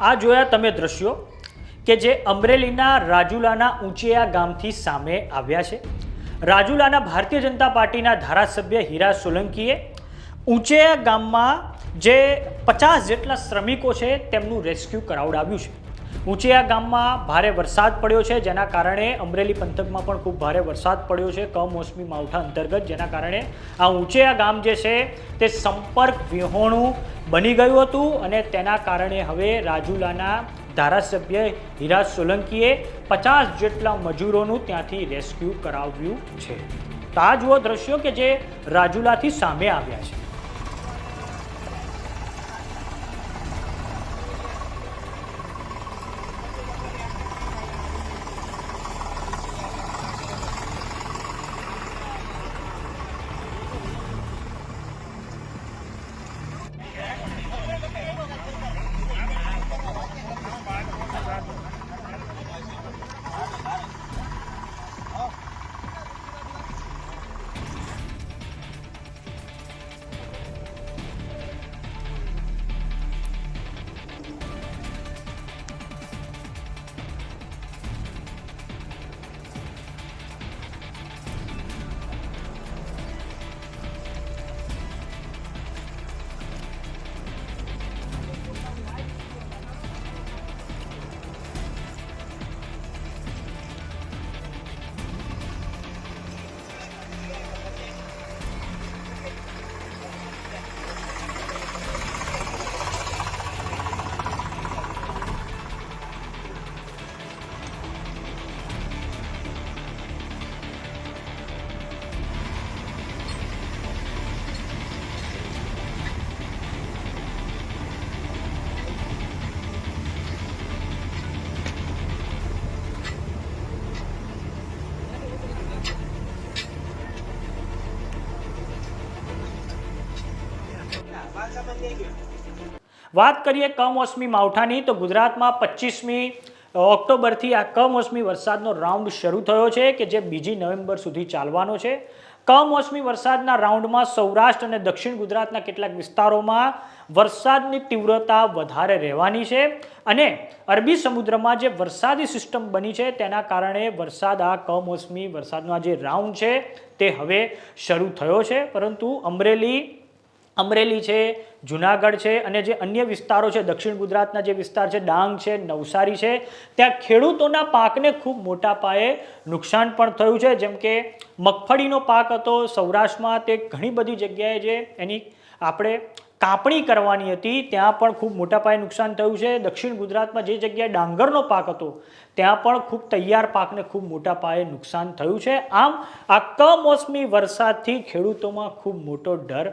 આ જોયા તમે દ્રશ્યો કે જે અમરેલીના રાજુલાના ઊંચિયા ગામથી સામે આવ્યા છે. રાજુલાના ભારતીય જનતા પાર્ટીના ધારાસભ્ય હીરા સોલંકીએ ઊંચિયા ગામમાં જે પચાસ જેટલા શ્રમિકો છે તેમનું રેસ્ક્યુ કરાવડાવ્યું છે. ઊંચિયા ગામમાં ભારે વરસાદ પડ્યો છે, જેના કારણે અમરેલી પંથકમાં પણ ખૂબ ભારે વરસાદ પડ્યો છે, કમોસમી માવઠા અંતર્ગત, જેના કારણે આ ઊંચિયા ગામ જે છે, તે સંપર્ક વિહોણું બની ગયું હતું અને તેના કારણે હવે રાજુલાના ધારાસભ્ય હિરાજ સોલંકીએ પચાસ જેટલા મજૂરોનું ત્યાંથી રેસ્ક્યુ કરાવ્યું છે. તો આ જુઓ દ્રશ્યો કે જે રાજુલાથી સામે આવ્યા છે. વાત કરીએ કમોસમી માવઠાની, તો ગુજરાતમાં પચીસમી ઓક્ટોબરથી આ કમોસમી વરસાદનો રાઉન્ડ શરૂ થયો છે કે જે બીજી નવેમ્બર સુધી ચાલવાનો છે. કમોસમી વરસાદના રાઉન્ડમાં સૌરાષ્ટ્ર અને દક્ષિણ ગુજરાતના કેટલાક વિસ્તારોમાં વરસાદની તીવ્રતા વધારે રહેવાની છે અને અરબી સમુદ્રમાં જે વરસાદી સિસ્ટમ બની છે તેના કારણે વરસાદ આ કમોસમી વરસાદનો જે રાઉન્ડ છે તે હવે શરૂ થયો છે. પરંતુ અમરેલી અમરેલી છે, જુનાગઢ છે અને જે અન્ય વિસ્તારો છે, દક્ષિણ ગુજરાતના જે વિસ્તાર છે, ડાંગ છે, નવસારી છે, ત્યાં ખેડૂતોના પાકને ખૂબ મોટા પાયે નુકસાન પણ થયું છે. જેમ કે મગફળીનો પાક હતો, સૌરાષ્ટ્રમાં તે ઘણી બધી જગ્યાએ જે એની આપણે કાપણી કરવાની હતી, ત્યાં પણ ખૂબ મોટા પાયે નુકસાન થયું છે. દક્ષિણ ગુજરાતમાં જે જગ્યાએ ડાંગરનો પાક હતો, ત્યાં પણ ખૂબ તૈયાર પાકને ખૂબ મોટા પાયે નુકસાન થયું છે. આમ, આ કમોસમી વરસાદથી ખેડૂતોમાં ખૂબ મોટો ડર